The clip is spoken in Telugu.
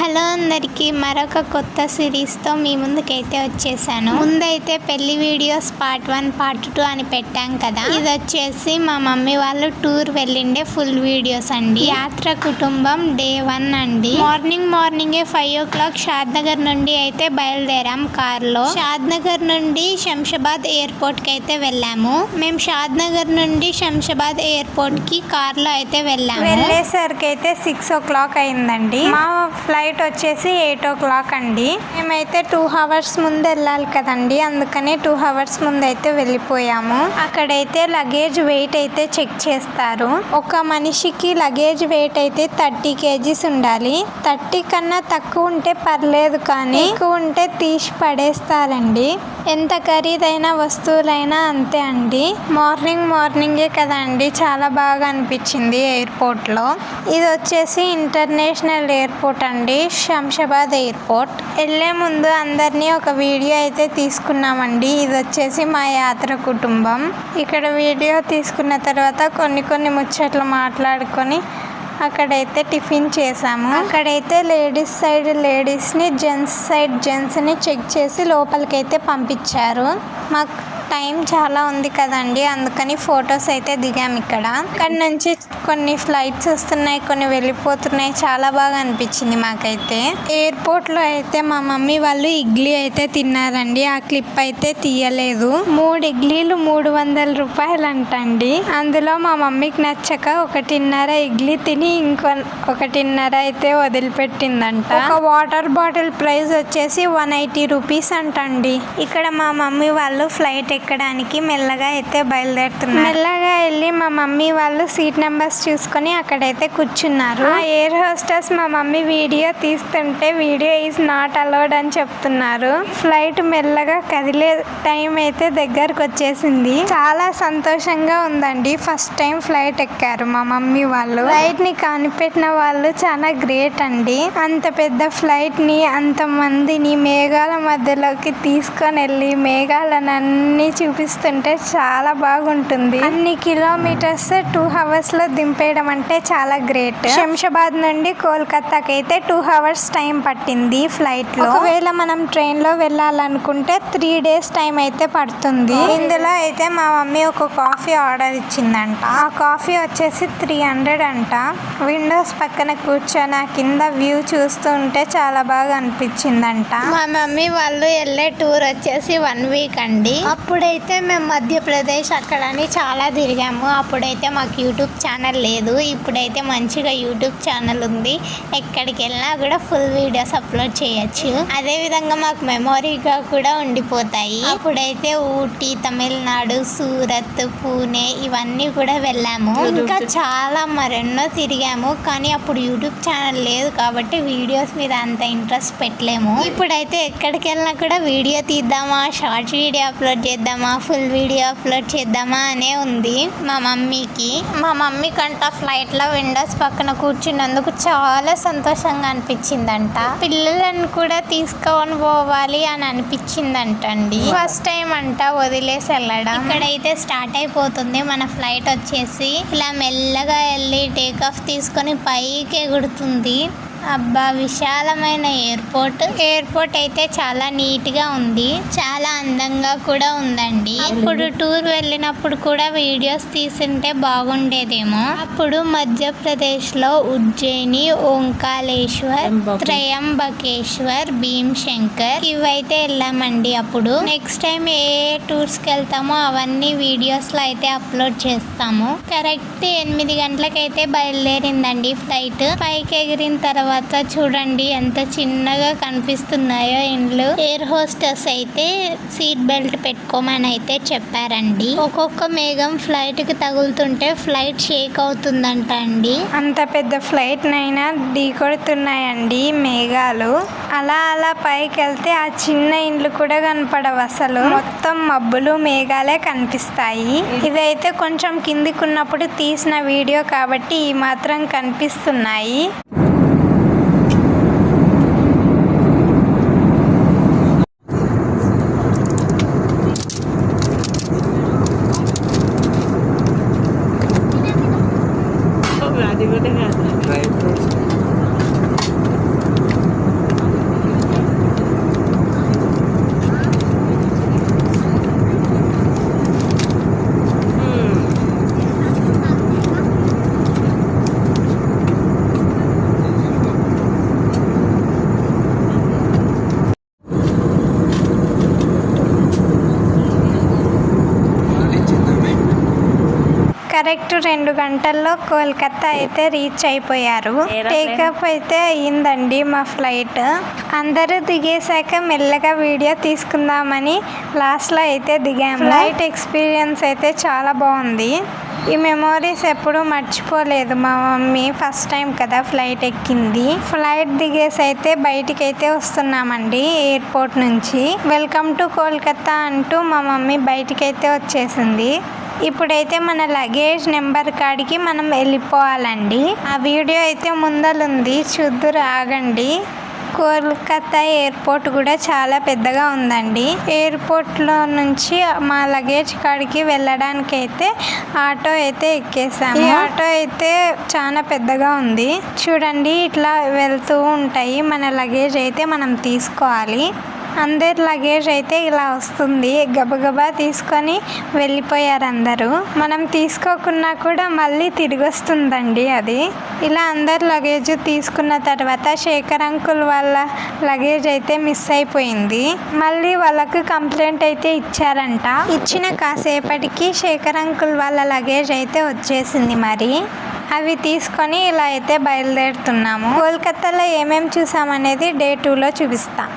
హలో అందరికీ మరొక కొత్త సిరీస్తో మీ ముందుకైతే వచ్చేసాను. ముందైతే పెళ్ళి videos part one part two అని పెట్టాం కదా. ఇది వచ్చేసి మా మమ్మీ వాళ్ళు టూర్ వెళ్ళిండే ఫుల్ వీడియోస్ అండి. యాత్ర కుటుంబం డే వన్ అండి. మార్నింగ్ మార్నింగే five o'clock Shadnagar నుండి అయితే బయలుదేరాం కార్లో షాద్ నగర్ నుండి శంషాబాద్ ఎయిర్పోర్ట్కి అయితే వెళ్ళాము. మేము షాద్ నగర్ నుండి శంషాబాద్ ఎయిర్పోర్ట్కి కార్లో అయితే వెళ్ళాము. వెళ్ళేసరికి అయితే సిక్స్ ఓ క్లాక్ అయిందండి. మా ఫ్లైట్ వచ్చేసి ఎయిట్ ఓ క్లాక్ అండి. మేమైతే టూ అవర్స్ ముందు వెళ్ళాలి కదండి. అందుకని టూ అవర్స్ ముందు అయితే వెళ్ళిపోయాము. అక్కడైతే లగేజ్ వెయిట్ అయితే చెక్ చేస్తారు. ఒక మనిషికి లగేజ్ వెయిట్ అయితే థర్టీ కేజీస్ ఉండాలి. థర్టీ కన్నా తక్కువ ఉంటే పర్లేదు కానీ ఎక్కువ ఉంటే తీసి పడేస్తారండి. ఎంత ఖరీదైన వస్తువులైనా అంతే అండి. మార్నింగ్ మార్నింగే కదండి. చాలా బాగా అనిపించింది ఎయిర్పోర్ట్లో. ఇది వచ్చేసి ఇంటర్నేషనల్ ఎయిర్పోర్ట్ అండి. శంషాబాద్ ఎయిర్పోర్ట్. వెళ్ళే ముందు అందరినీ ఒక వీడియో అయితే తీసుకున్నామండి. ఇది వచ్చేసి మా యాత్ర కుటుంబం. ఇక్కడ వీడియో తీసుకున్న తర్వాత కొన్ని కొన్ని ముచ్చట్లు మాట్లాడుకొని అక్కడైతే టిఫిన్ చేసాము. అక్కడైతే లేడీస్ సైడ్ లేడీస్ని జెంట్స్ సైడ్ జెంట్స్ని చెక్ చేసి లోపలికైతే పంపించారు. మాకు టైం చాలా ఉంది కదండి అందుకని ఫొటోస్ అయితే దిగాం ఇక్కడ. ఇక్కడ నుంచి కొన్ని ఫ్లైట్స్ వస్తున్నాయి కొన్ని వెళ్ళిపోతున్నాయి చాలా బాగా అనిపించింది మాకైతే. ఎయిర్పోర్ట్లో అయితే మా మమ్మీ వాళ్ళు ఇడ్లీ అయితే తిన్నారండి ఆ క్లిప్ అయితే తీయలేదు. మూడు ఇడ్లీలు మూడు వందల రూపాయలు అంటండి అందులో మా మమ్మీకి నచ్చక ఒకటిన్నర ఇడ్లీ తిని ఇంకో ఒకటిన్నర అయితే వదిలిపెట్టిందంట. ఒక వాటర్ బాటిల్ ప్రైస్ వచ్చేసి వన్ ఎయిటీ రూపీస్ అంటండి. ఇక్కడ మా మమ్మీ వాళ్ళు ఫ్లైట్ ఎక్కడానికి మెల్లగా అయితే బయలుదేరుతున్నారు. మెల్లగా వెళ్ళి మా మమ్మీ వాళ్ళు సీట్ నెంబర్స్ చూసుకొని అక్కడైతే కూర్చున్నారు. ఆ ఎయిర్ హోస్టెస్ మా మమ్మీ వీడియో తీస్తుంటే వీడియో ఈజ్ నాట్ అలౌడ్ అని చెప్తున్నారు. ఫ్లైట్ మెల్లగా కదిలే టైం అయితే దగ్గరకు వచ్చేసింది. చాలా సంతోషంగా ఉందండి. ఫస్ట్ టైం ఫ్లైట్ ఎక్కారు మా మమ్మీ వాళ్ళు. ఫ్లైట్ని కనిపెట్టిన వాళ్ళు చాలా గ్రేట్ అండి. అంత పెద్ద ఫ్లైట్ని అంత మందిని మేఘాల మధ్యలోకి తీసుకొని వెళ్ళి మేఘాలనన్నీ చూపిస్తుంటే చాలా బాగుంటుంది. అన్ని కిలోమీటర్స్ టూ అవర్స్లో దింపేయడం అంటే చాలా గ్రేట్ శంషాబాద్ నుండి కోల్కతాకి అయితే టూ అవర్స్ టైం పట్టింది ఫ్లైట్లో. ఒకవేళ మనం ట్రైన్లో వెళ్ళాలనుకుంటే త్రీ డేస్ టైం అయితే పడుతుంది. ఇందులో అయితే మా మమ్మీ ఒక కాఫీ ఆర్డర్ ఇచ్చిందంట. ఆ కాఫీ వచ్చేసి త్రీ హండ్రెడ్ అంట. విండోస్ పక్కన కూర్చొని ఆ కింద వ్యూ చూస్తూ ఉంటే చాలా బాగా అనిపించిందంట. మా మమ్మీ వాళ్ళు వెళ్ళే టూర్ వచ్చేసి వన్ వీక్ అండి. అప్పుడైతే మేము మధ్యప్రదేశ్ అక్కడ అని చాలా తిరిగాము. అప్పుడైతే మాకు యూట్యూబ్ ఛానల్ లేదు. ఇప్పుడైతే మంచిగా యూట్యూబ్ ఛానల్ ఉంది. ఎక్కడికి వెళ్ళినా కూడా ఫుల్ వీడియోస్ అప్లోడ్ చేయొచ్చు. అదే విధంగా మాకు మెమొరీగా కూడా ఉండిపోతాయి. అప్పుడైతే ఊటీ తమిళనాడు సూరత్ పూణే ఇవన్నీ కూడా వెళ్ళాము. ఇంకా చాలా మరెన్నో తిరిగాము. కానీ అప్పుడు యూట్యూబ్ ఛానల్ లేదు కాబట్టి వీడియోస్ మీద అంత ఇంట్రెస్ట్ పెట్టలేము. ఇప్పుడైతే ఎక్కడికి వెళ్ళినా కూడా వీడియో తీద్దామా షార్ట్ వీడియో అప్లోడ్ చేద్దాం చేద్దామా? ఫుల్ వీడియో అప్లోడ్ చేద్దామా అనే ఉంది మా మమ్మీకి. మా మమ్మీ కంట ఫ్లైట్లో విండోస్ పక్కన కూర్చున్నందుకు చాలా సంతోషంగా అనిపించిందంట. పిల్లలను కూడా తీసుకొని పోవాలి అని అనిపించిందంట అండి ఫస్ట్ టైం అంట వదిలేసి వెళ్ళడం. ఇక్కడైతే స్టార్ట్ అయిపోతుంది. మన ఫ్లైట్ వచ్చేసి ఇలా మెల్లగా వెళ్ళి టేక్ ఆఫ్ తీసుకొని పైకి ఎగుడుతుంది అబ్బా విశాలమైన ఎయిర్పోర్ట్ ఎయిర్పోర్ట్ అయితే చాలా నీట్గా ఉంది. చాలా అందంగా కూడా ఉందండి. అప్పుడు టూర్ వెళ్ళినప్పుడు కూడా వీడియోస్ తీసుంటే బాగుండేదేమో. అప్పుడు మధ్యప్రదేశ్లో ఉజ్జయిని ఓంకాళేశ్వర్ త్రయంబకేశ్వర్ భీమ్ శంకర్ ఇవైతే వెళ్ళామండి అప్పుడు. నెక్స్ట్ టైం ఏ ఏ టూర్స్కి వెళ్తామో అవన్నీ వీడియోస్లో అయితే అప్లోడ్ చేస్తాము. కరెక్ట్ ఎనిమిది గంటలకైతే బయలుదేరిందండి ఫ్లైట్. పైకి ఎగిరిన తర్వాత చూడండి ఎంత చిన్నగా కనిపిస్తున్నాయో ఇండ్లు. ఎయిర్ హోస్టెస్ అయితే సీట్ బెల్ట్ పెట్టుకోమని అయితే చెప్పారండి. ఒక్కొక్క మేఘం ఫ్లైట్కి తగులుతుంటే ఫ్లైట్ షేక్ అవుతుందంట అండి. అంత పెద్ద ఫ్లైట్ నైనా ఢీకొడుతున్నాయండి మేఘాలు. అలా అలా పైకి వెళ్తే ఆ చిన్న ఇండ్లు కూడా కనపడవు అసలు. మొత్తం మబ్బులు మేఘాలే కనిపిస్తాయి. ఇదైతే కొంచెం కిందికున్నప్పుడు తీసిన వీడియో కాబట్టి ఈ మాత్రం కనిపిస్తున్నాయి అది కూడా కాదు డ్రై ఫ్రూట్స్ కరెక్ట్ రెండు గంటల్లో కోల్కతా అయితే రీచ్ అయిపోయారు. టేకప్ అయితే అయ్యిందండి మా ఫ్లైట్. అందరూ దిగేశాక మెల్లగా వీడియో తీసుకుందామని లాస్ట్లో అయితే దిగాము. ఫ్లైట్ ఎక్స్పీరియన్స్ అయితే చాలా బాగుంది. ఈ మెమోరీస్ ఎప్పుడూ మర్చిపోలేదు. మా మమ్మీ ఫస్ట్ టైం కదా ఫ్లైట్ ఎక్కింది. ఫ్లైట్ దిగేసి అయితే బయటికి అయితే వస్తున్నామండి ఎయిర్పోర్ట్ నుంచి. వెల్కమ్ టు కోల్కతా అంటూ మా మమ్మీ బయటికి అయితే వచ్చేసింది. ఇప్పుడైతే మన లగేజ్ నెంబర్ కాడికి మనం వెళ్ళిపోవాలండి. ఆ వీడియో అయితే ముందలుంది. చూద్దురు ఆగండి. కోల్కతా ఎయిర్పోర్ట్ కూడా చాలా పెద్దగా ఉందండి. ఎయిర్పోర్ట్లో నుంచి మా లగేజ్ కాడికి వెళ్ళడానికి అయితే ఆటో అయితే ఎక్కేసాం ఈ ఆటో అయితే చాలా పెద్దగా ఉంది. చూడండి ఇట్లా వెళ్తూ ఉంటాయి. మన లగేజ్ అయితే మనం తీసుకోవాలి. అందరి లగేజ్ అయితే ఇలా వస్తుంది. గబగబా తీసుకొని వెళ్ళిపోయారు అందరూ. మనం తీసుకోకున్నా కూడా మళ్ళీ తిరిగి వస్తుందండి అది. ఇలా అందరి లగేజ్ తీసుకున్న తర్వాత శేఖర్ అంకుల్ వాళ్ళ లగేజ్ అయితే మిస్ అయిపోయింది. మళ్ళీ వాళ్ళకు కంప్లైంట్ అయితే ఇచ్చారంట. ఇచ్చిన కాసేపటికి శేఖర్ అంకుల్ వాళ్ళ లగేజ్ అయితే వచ్చేసింది మరి. అవి తీసుకొని ఇలా అయితే బయలుదేరుతున్నాము. కోల్కతాలో ఏమేమి చూసామనేది డే టూలో చూపిస్తాం.